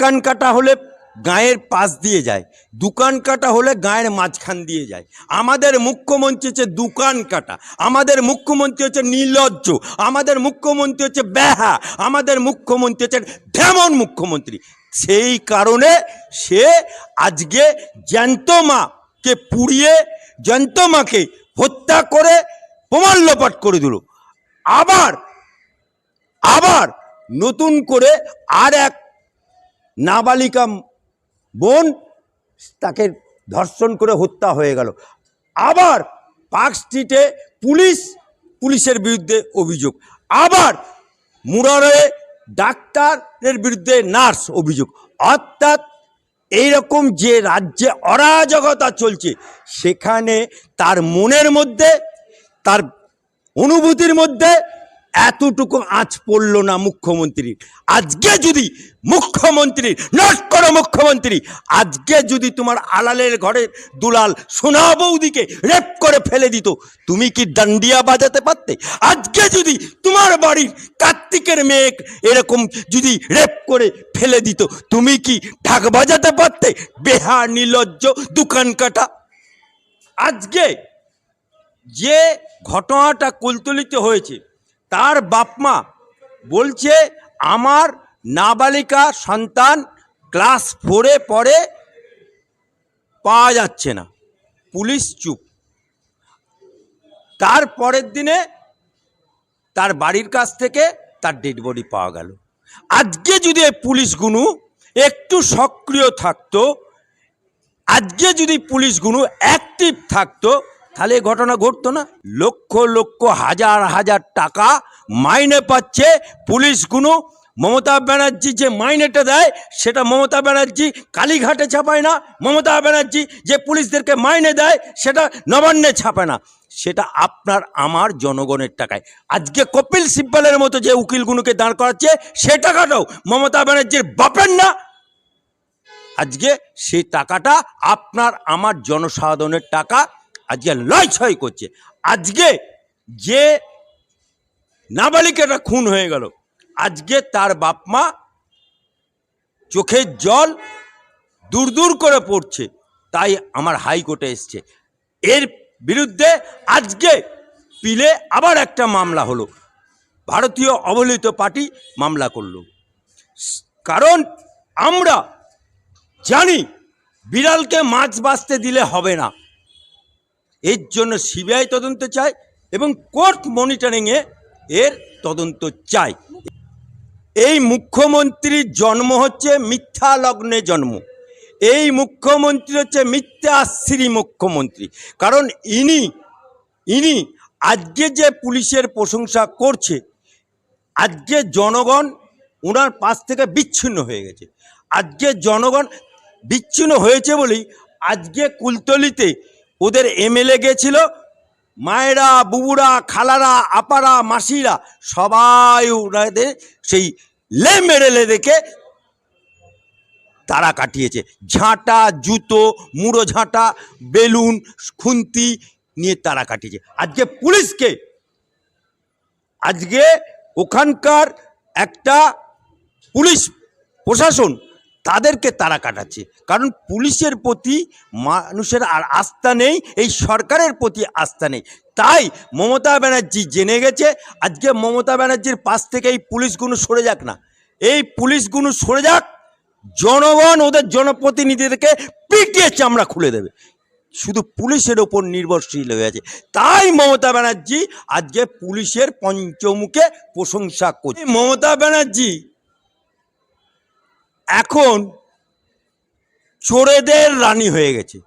কান কাটা হলে গায়ের পাশ দিয়ে যায় দোকান কাটা হলে গায়ের মাঝখান দিয়ে যায়। আমাদের মুখ্যমন্ত্রী হচ্ছে দোকান কাটা, আমাদের মুখ্যমন্ত্রী হচ্ছে নির্লজ্জ আমাদের মুখ্যমন্ত্রী হচ্ছে ব্যাহা আমাদের মুখ্যমন্ত্রী হচ্ছে ঢেমন মুখ্যমন্ত্রী। সেই কারণে সে আজকে জ্যান্ত মাকে পুড়িয়ে জ্যান্ত মাকে হত্যা করে প্রমাণ লোপাট করে দিল। আবার আবার নতুন করে আর এক নাবালিকা বোন তাকে ধর্ষণ করে হত্যা হয়ে গেল। আবার পার্ক স্ট্রিটে পুলিশ, পুলিশের বিরুদ্ধে অভিযোগ। আবার মুরারে ডাক্তারের বিরুদ্ধে নার্স অভিযোগ। অর্থাৎ এইরকম যে রাজ্যে অরাজকতা চলছে, সেখানে তার মনের মধ্যে, তার অনুভূতির মধ্যে এতটুকু আঁচ পড়ল না মুখ্যমন্ত্রীর। আজকে যদি মুখ্যমন্ত্রী, নট করো মুখ্যমন্ত্রী, আজকে যদি তোমার আলালের ঘরের দুলাল সোনা বৌদিকে রেপ করে ফেলে দিত, তুমি কি ডান্ডিয়া বাজাতে পারতে? আজকে যদি তোমার বাড়ির কার্তিকের মেয়ে এরকম যদি রেপ করে ফেলে দিত, তুমি কি ঢাক বাজাতে পারতে? বেহা নির্লজ্জ দোকান কাটা। আজকে যে ঘটনাটা কুলতলিতে হয়েছে তার বাপমা বলছে, আমার নাবালিকা সন্তান ক্লাস ফোরে পরে পাওয়া যাচ্ছে না। পুলিশ চুপ। তার পরের দিনে তার বাড়ির কাছ থেকে তার ডেড বডি পাওয়া গেল। আজকে যদি এই পুলিশগুলো একটু সক্রিয় থাকতো, আজকে যদি পুলিশগুলো অ্যাক্টিভ থাকতো তাহলে ঘটনা ঘটতো না? লক্ষ লক্ষ, হাজার হাজার টাকা মাইনে পাচ্ছে পুলিশগুলো মমতা ব্যানার্জি যে মাইনেটা দেয়, সেটা মমতা ব্যানার্জি কালীঘাটে ছাপায় না। মমতা ব্যানার্জি যে পুলিশদেরকে মাইনে দেয়, সেটা নবান্নে ছাপে না। সেটা আপনার, আমার জনগণের টাকায়। আজকে কপিল সিব্বালের মতো যে উকিলগুলোকে দাঁড় করাচ্ছে, সে টাকাটাও মমতা ব্যানার্জির বাপের না। আজকে সেই টাকাটা আপনার, আমার জনসাধারণের টাকা। আজকে লয় ছয় করছে। আজকে যে নাবালিকাটা খুন হয়ে গেল, আজকে তার বাপমা চোখের জল দূর দূর করে পড়ছে, তাই আমার হাইকোর্টে এসছে। এর বিরুদ্ধে আজকে পিলে আবার একটা মামলা হলো। ভারতীয় অবহেলিত পার্টি মামলা করল। কারণ আমরা জানি, বিড়ালকে মাছ বাঁচতে দিলে হবে না। এর জন্য সিবিআই তদন্ত চাই এবং কোর্ট মনিটরিংয়ে এর তদন্ত চাই এই মুখ্যমন্ত্রীর জন্ম হচ্ছে মিথ্যা লগ্নে জন্ম। এই মুখ্যমন্ত্রী হচ্ছে মিথ্যাশ্রী মুখ্যমন্ত্রী। কারণ ইনি ইনি আজকে যে পুলিশের প্রশংসা করছে, আজকে জনগণ ওনার পাশ থেকে বিচ্ছিন্ন হয়ে গেছে। আজকে জনগণ বিচ্ছিন্ন হয়েছে বলেই আজকে কুলতলিতে ওদের এমএলএ গেছিল, মায়েরা, বুবুরা, খালারা, আপারা, মাসিরা, সবাই ওনাদের সেই লে মেরেলে দেখে তারা কাটিয়েছে। ঝাঁটা, জুতো, মুড়ো ঝাঁটা, বেলুন, খুন্তি নিয়ে তারা কাটিয়েছে। আজকে পুলিশকে, আজকে ওখানকার একটা পুলিশ প্রশাসন তাদেরকে তারা কাটাচ্ছে। কারণ পুলিশের প্রতি মানুষের আর আস্থা নেই, এই সরকারের প্রতি আস্থা নেই। তাই মমতা ব্যানার্জি জেনে গেছে, আজকে মমতা ব্যানার্জির পাশ থেকে এই পুলিশগুলো সরে যাক না। এই পুলিশগুলো সরে যাক, জনগণ ওদের জনপ্রতিনিধিদেরকে পিটিয়ে চামড়া খুলে দেবে। শুধু পুলিশের ওপর নির্ভরশীল হয়ে আছে। তাই মমতা ব্যানার্জি আজকে পুলিশের পঞ্চমুখে প্রশংসা করছে। মমতা ব্যানার্জি এখন চোরেদের রানী হয়ে গেছে,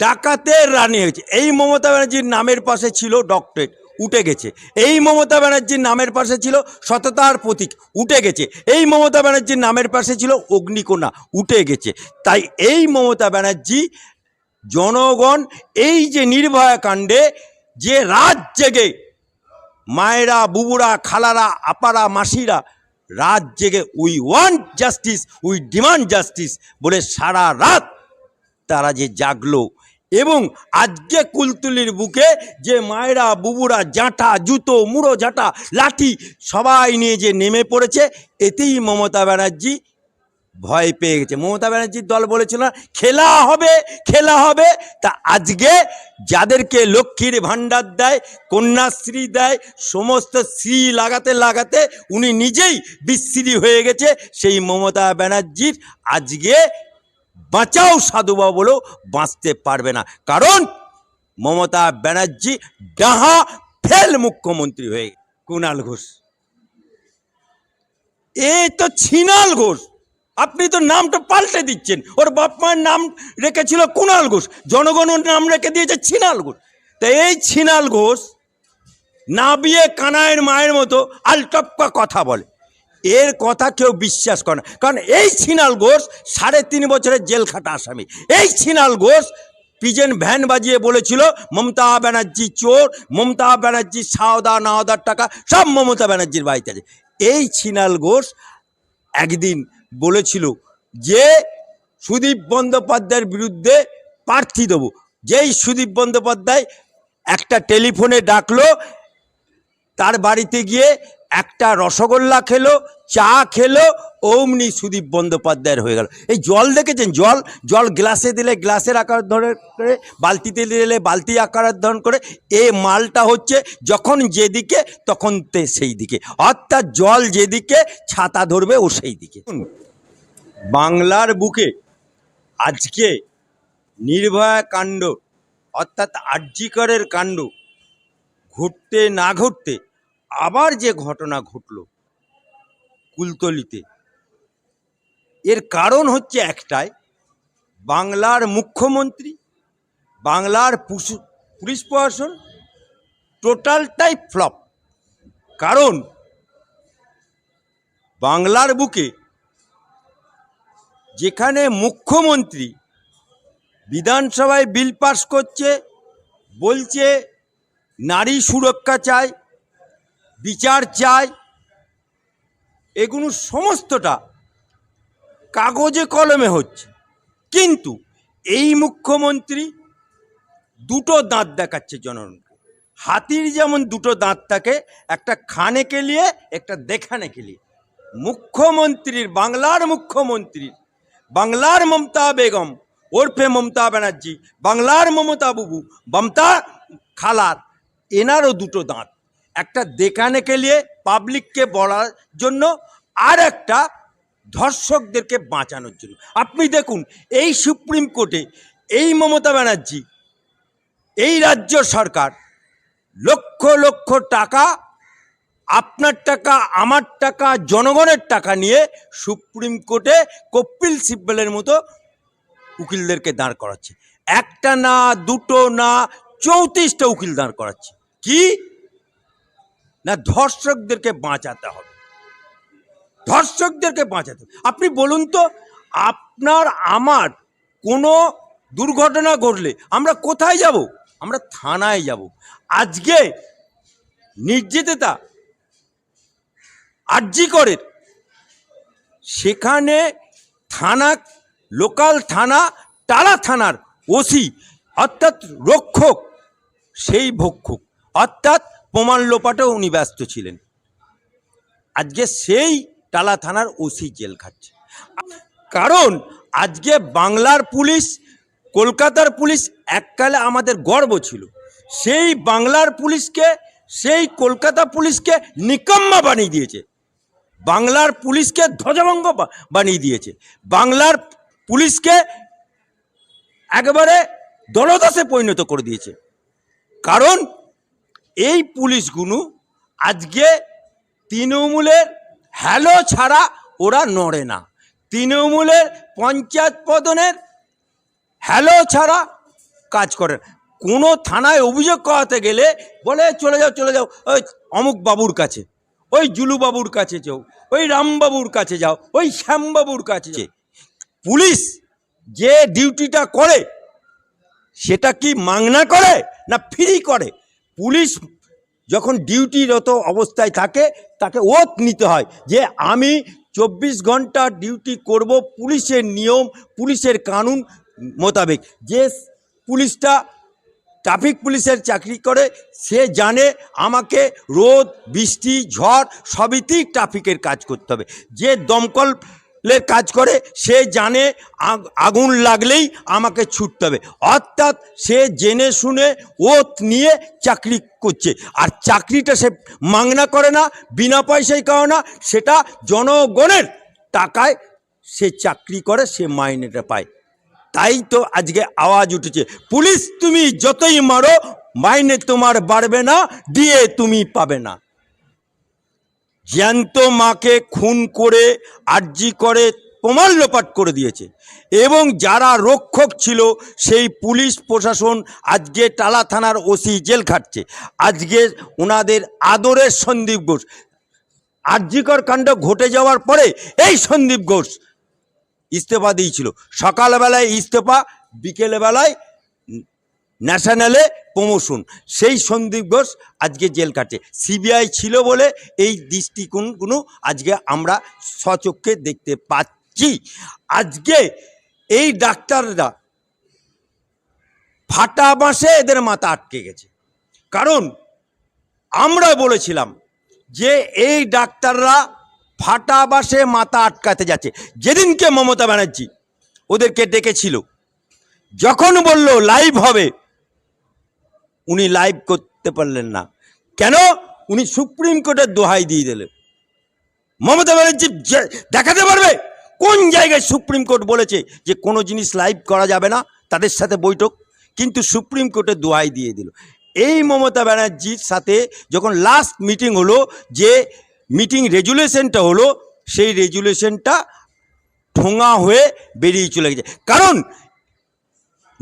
ডাকাতের রানী হয়েছে এই মমতা ব্যানার্জির নামের পাশে ছিল ডক্টরেট, উঠে গেছে। এই মমতা ব্যানার্জির নামের পাশে ছিল সততার প্রতীক, উঠে গেছে। এই মমতা ব্যানার্জির নামের পাশে ছিল অগ্নিকোণা, উঠে গেছে। তাই এই মমতা ব্যানার্জি, জনগণ, এই যে নির্ভয়া কাণ্ডে, যে রাত জেগে মায়েরা, বুবুরা, খালারা, আপারা, মাসিরা রাত জেগে we want justice we demand justice বলে সারা রাত তারা যে জাগলো। এবং আজকে কুলতুলির বুকে যে মায়েরা, বুবুরা, জাঁটা, জুতো, মুড়ো, ঝাঁটা, লাঠি সবাই নিয়ে যে নেমে পড়েছে, এতেই মমতা ব্যানার্জি ভয় পেয়ে গেছে। মমতা ব্যানার্জির দল বলেছিল, খেলা হবে খেলা হবে। তা আজকে যাদেরকে লক্ষ্মীর ভাণ্ডার দেয়, কন্যাশ্রী দেয়, সমস্ত শ্রী লাগাতে লাগাতে উনি নিজেই বিশ্রী হয়ে গেছে। সেই মমতা ব্যানার্জির আজকে বাঁচাও সাধুবা বলেও বাঁচতে পারবে না। কারণ মমতা ব্যানার্জি ডাহা ফেল মুখ্যমন্ত্রী হয়ে। কুণাল ঘোষ। এ তো ছিনাল ঘোষ। আপনি তো নামটা পাল্টে দিচ্ছেন। ওর বাপ মায়ের নাম রেখেছিল কুণাল ঘোষ। জনগণের নাম রেখে দিয়েছে ছিনাল ঘোষ। তা এই ছিনাল ঘোষ না বিয়ে কানায়ের মায়ের মতো আলটপকা কথা বলে। এর কথা কেউ বিশ্বাস করে না। কারণ এই ছিনাল ঘোষ সাড়ে তিন বছরের জেল খাটা আসামি। এই ছিনাল ঘোষ পিজেন ভ্যান বাজিয়ে বলেছিল, মমতা ব্যানার্জি চোর, মমতা ব্যানার্জি সাওদা নাওদার টাকা, সব মমতা ব্যানার্জির বাড়িতে আছে। এই ছিনাল ঘোষ একদিন বলেছিল যে সুদীপ বন্দ্যোপাধ্যায়ের বিরুদ্ধে প্রার্থী দেবো। যেই সুদীপ বন্দ্যোপাধ্যায় একটা টেলিফোনে ডাকলো, তার বাড়িতে গিয়ে একটা রসগোল্লা খেলো চা খেলো, অমনি সুদীপ বন্দ্যোপাধ্যায়ের হয়ে গেল। এই জল দেখেছেন? জল জল গ্লাসে দিলে, গ্লাসের আকার ধরে করে, বালতিতে দিলে বালতি আকার ধারণ করে, এ মালটা হচ্ছে যখন যেদিকে, তখন তে সেই দিকে অর্থাৎ জল যেদিকে, ছাতা ধরবে ও সেই দিকে বাংলার বুকে আজকে নির্ভয়া কাণ্ড, অর্থাৎ আর্যিকরের কাণ্ড, ঘটতে না ঘটতে আবার যে ঘটনা ঘটল কুলতলিতে। এর কারণ হচ্ছে একটাই, বাংলার মুখ্যমন্ত্রী, বাংলার পুলিশ প্রশাসন টোটালটাই ফ্লপ। কারণ, বাংলার বুকে যেখানে মুখ্যমন্ত্রী বিধানসভায় বিল পাস করছে, বলছে নারী সুরক্ষা চাই বিচার চাই এগুলো সমস্তটা কাগজে কলমে হচ্ছে। কিন্তু এই মুখ্যমন্ত্রী দুটো দাঁত দেখাচ্ছে জনগণকে। হাতির যেমন দুটো দাঁত থাকে, একটা খানে কেলিয়ে একটা দেখানে কেলিয়ে মুখ্যমন্ত্রীর, বাংলার মুখ্যমন্ত্রীর, বাংলার মমতা বেগম, ওরফে মমতা ব্যানার্জি, বাংলার মমতা বুবু, মমতা খালার, এনারও দুটো দাঁত। একটা দেখানে কেলিয়ে পাবলিককে বলার জন্য আর একটা ধর্ষকদেরকে বাঁচানোর জন্য। আপনি দেখুন, এই সুপ্রিম কোর্টে এই মমতা ব্যানার্জি, এই রাজ্য সরকার লক্ষ লক্ষ টাকা, আপনার টাকা, আমার টাকা, জনগণের টাকা নিয়ে সুপ্রিম কোর্টে কপিল সিব্বলের মতো উকিলদেরকে দাঁড় করাচ্ছে। একটা না, দুটো না, চৌত্রিশটা উকিল দাঁড় করাচ্ছে। কি? না, ধর্ষকদেরকে বাঁচাতে হবে। ধর্ষকদেরকে বাঁচাতে হবে। আপনি বলুন তো, আপনার, আমার কোনো দুর্ঘটনা ঘটলে আমরা কোথায় যাব? আমরা থানায় যাব। আজকে নির্যাতিতা আর্জি করে, সেখানে থানা, লোকাল থানা, টালা থানার ওসি, অর্থাৎ রক্ষক, সেই ভক্ষক, অর্থাৎ প্রমাণ লোপাটেও উনি ব্যস্ত ছিলেন। আজকে সেই টালা থানার ওসি জেল খাচ্ছে। কারণ আজকে বাংলার পুলিশ, কলকাতার পুলিশ এককালে আমাদের গর্ব ছিল। সেই বাংলার পুলিশকে, সেই কলকাতা পুলিশকে নিকম্মা বানিয়ে দিয়েছে। বাংলার পুলিশকে ধ্বজভঙ্গ বানিয়ে দিয়েছে। বাংলার পুলিশকে একেবারে দলদাসে পরিণত করে দিয়েছে। কারণ এই পুলিশগুলো আজকে তৃণমূলের হ্যালো ছাড়া ওরা নড়ে না তৃণমূলের পঞ্চায়েত পদনের হ্যালো ছাড়া কাজ করে। কোনো থানায় অভিযোগ করাতে গেলে বলে, চলে যাও চলে যাও, ওই অমুক বাবুর কাছে, ওই জুলু বাবুর কাছে যাও, ওই রামবাবুর কাছে যাও, ওই শ্যামবাবুর কাছে। পুলিশ যে ডিউটিটা করে, সেটা কি মাংনা করে না ফ্রি করে পুলিশ যখন ডিউটিরত অবস্থায় থাকে, তাকে ওত নিতে হয় যে আমি চব্বিশ ঘণ্টা ডিউটি করব পুলিশের নিয়ম, পুলিশের কানুন মোতাবেক। যে পুলিশটা ট্রাফিক পুলিশের চাকরি করে, সে জানে আমাকে রোদ, বৃষ্টি, ঝড় সবইতেই ট্রাফিকের কাজ করতে হবে। যে দমকল কাজ করে, সে জানে আগ- আগুন লাগলেই আমাকে ছুটতে হবে। অর্থাৎ সে জেনে শুনে ওত নিয়ে চাকরি করছে। আর চাকরিটা সে মাংনা করে না, বিনা পয়সায় করে না, সেটা জনগণের টাকায় সে চাকরি করে, সে মাইনেটা পায়। তাই তো আজকে আওয়াজ উঠেছে, পুলিশ, তুমি যতই মারো, মাইনে তোমার বাড়বে না দিয়ে তুমি পাবে না। জ্যান্ত মাকে খুন করে আর্জি করে প্রমাণ লোপাট করে দিয়েছে। এবং যারা রক্ষক ছিল, সেই পুলিশ প্রশাসন আজকে টালা থানার ওসি জেল খাটছে। আজকে ওনাদের আদরের সন্দীপ ঘোষ। আর্যিকর কাণ্ড ঘটে যাওয়ার পরে এই সন্দীপ ঘোষ ইস্তফা দিয়েছিল। সকালবেলায় ইস্তফা, বিকেলবেলায় ন্যাশনালে প্রমোশন। সেই সন্দীপ ঘোষ আজকে জেল কাটে সিবিআই ছিল বলে এই দৃষ্টিকোণগুলো আজকে আমরা সচক্ষে দেখতে পাচ্ছি। আজকে এই ডাক্তাররা ফাটা বাঁশে এদের মাথা আটকে গেছে। কারণ আমরা বলেছিলাম যে এই ডাক্তাররা ফাটা বাসে মাথা আটকাতে যাচ্ছে। যেদিনকে মমতা ব্যানার্জি ওদেরকে ডেকেছিল, যখন বলল লাইভ হবে উনি লাইভ করতে পারলেন না। কেন? উনি সুপ্রিম কোর্টের দোহাই দিয়ে দিলেন। মমতা ব্যানার্জি দেখাতে পারবে কোন জায়গায় সুপ্রিম কোর্ট বলেছে যে কোনো জিনিস লাইভ করা যাবে না, তাদের সাথে বৈঠক। কিন্তু সুপ্রিম কোর্টের দোহাই দিয়ে দিল। এই মমতা ব্যানার্জির সাথে যখন লাস্ট মিটিং হলো, যে মিটিং রেজুলেশনটা হলো, সেই রেজুলেশনটা ঠোঙা হয়ে বেরিয়ে চলে গেছে। কারণ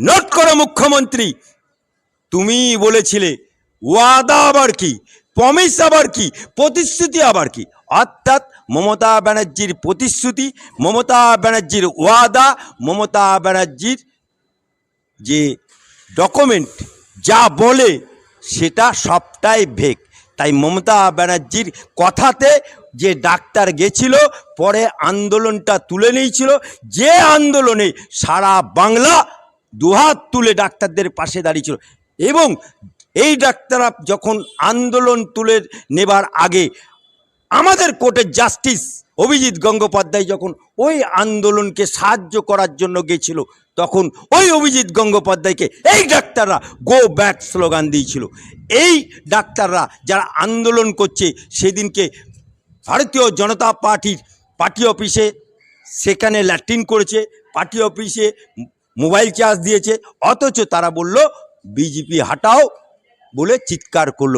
নোট করো মুখ্যমন্ত্রী তুমি বলেছিলে, ওয়াদা আবার কি প্রমিস আবার কি, প্রতিশ্রুতি আবার কি? অর্থাৎ মমতা ব্যানার্জির প্রতিশ্রুতি, মমতা ব্যানার্জির ওয়াদা, মমতা ব্যানার্জির যে ডকুমেন্ট যা বলে সেটা সবটাই ভেক তাই মমতা ব্যানার্জির কথাতে যে ডাক্তার গেছিল, পরে আন্দোলনটা তুলে নিয়েছিল, যে আন্দোলনে সারা বাংলা দুহাত তুলে ডাক্তারদের পাশে দাঁড়িয়েছিল এবং এই ডাক্তাররা যখন আন্দোলন তুলে নেবার আগে আমাদের কোর্টের জাস্টিস অভিজিৎ গঙ্গোপাধ্যায় যখন ওই আন্দোলনকে সাহায্য করার জন্য গেছিল তখন ওই অভিজিৎ গঙ্গোপাধ্যায়কে এই ডাক্তাররা গো ব্যাক স্লোগান দিয়েছিল। এই ডাক্তাররা যারা আন্দোলন করছে, সেদিনকে ভারতীয় জনতা পার্টির পার্টি অফিসে সেখানে ল্যাট্রিন করেছে, পার্টি অফিসে মোবাইল চার্জ দিয়েছে, অথচ তারা বলল বিজেপি হাটাও বলে চিৎকার করল।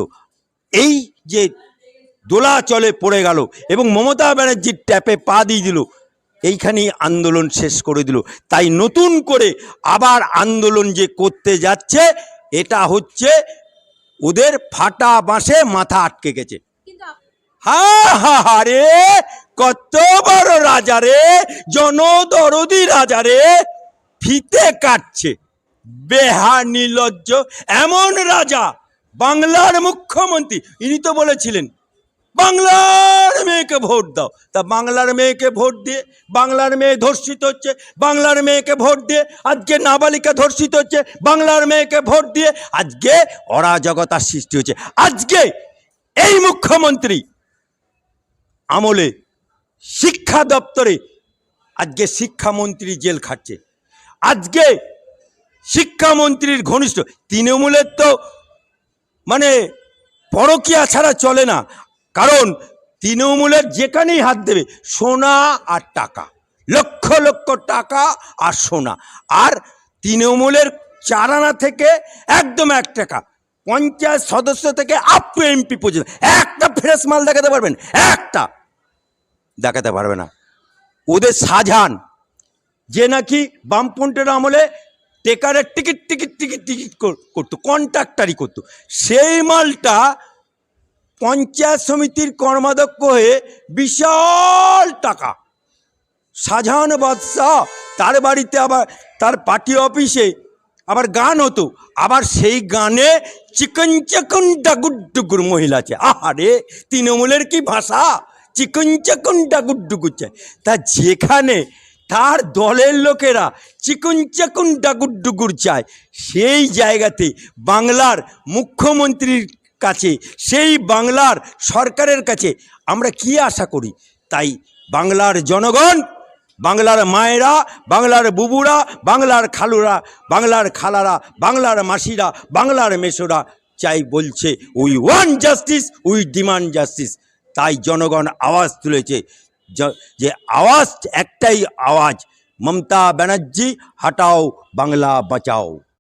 এই যে দোলাচলে পড়ে গেল এবং মমতা ব্যানার্জির ট্যাপে পা দিয়ে দিল এইখানেই আন্দোলন শেষ করে দিল। তাই নতুন করে আবার আন্দোলন যে করতে যাচ্ছে এটা হচ্ছে ওদের ফাটা বাঁশে মাথা আটকে গেছে। হা হা হা রে কত বড় রাজা রে জনদরদি রাজা রে ফিতে কাটছে। বেহা নির্লজ্জ, এমন রাজা বাংলার মুখ্যমন্ত্রী। ইনি তো বলেছিলেন, বাংলার মেয়েকে ভোট দাও। তা বাংলার মেয়েকে ভোট দিয়ে, বাংলার মেয়ে ধর্ষিত হচ্ছে, বাংলার মেয়েকে ভোট দিয়ে, আজকে নাবালিকা ধর্ষিত হচ্ছে, বাংলার মেয়েকে ভোট দিয়ে আজকে অরাজকতার সৃষ্টি হচ্ছে। আজকে এই মুখ্যমন্ত্রী আমলে শিক্ষা দপ্তরে আজকে শিক্ষামন্ত্রী জেল খাটছে। আজকে শিক্ষামন্ত্রীর ঘনিষ্ঠ। তৃণমূলের তো মানে পরকিয়া ছাড়া চলে না। কারণ তৃণমূলের যেখানেই হাত দেবে, সোনা আর টাকা। লক্ষ লক্ষ টাকা আর সোনা। আর তৃণমূলের চারানা থেকে একদম এক টাকা। পঞ্চায়েত সদস্য থেকে আপ এমপি পর্যন্ত। একটা ফ্রেশ মাল দেখাতে পারবেন? একটা। দেখাতে পারবে না। ওদের সাজান। যে নাকি বামপন্থের আমলে টেকারের টিকিট টিকিট টিকিট টিকিট করতো কন্ট্রাক্টারি করতো। সেই মালটা পঞ্চায়েত সমিতির কর্মাধ্যক্ষ হয়ে বিশাল টাকা শাহজাহান বাদশাহ, তার বাড়িতে আবার, তার পার্টি অফিসে আবার গান হতো, আবার সেই গানে চিকন চিকন ডাগুর মহিলা আছে। আহারে, তৃণমূলের কি ভাষা? চিকন চিকন ডাগুর ডুগুর চায় তা যেখানে তার দলের লোকেরা চিকুন চিকন ডাগুর ডুগুর চায়। সেই জায়গাতে বাংলার মুখ্যমন্ত্রীর কাছে, সেই বাংলার সরকারের কাছে আমরা কি আশা করি? তাই বাংলার জনগণ, বাংলার মায়েরা, বাংলার বুবুরা, বাংলার খালুরা, বাংলার খালারা, বাংলার মাসিরা, বাংলার মেসোরা চাই বলছে we want justice we demand justice তাই জনগণ আওয়াজ তুলেছে যে আওয়াজ একটাই আওয়াজ মমতা ব্যানার্জি হাটাও বাংলা বাঁচাও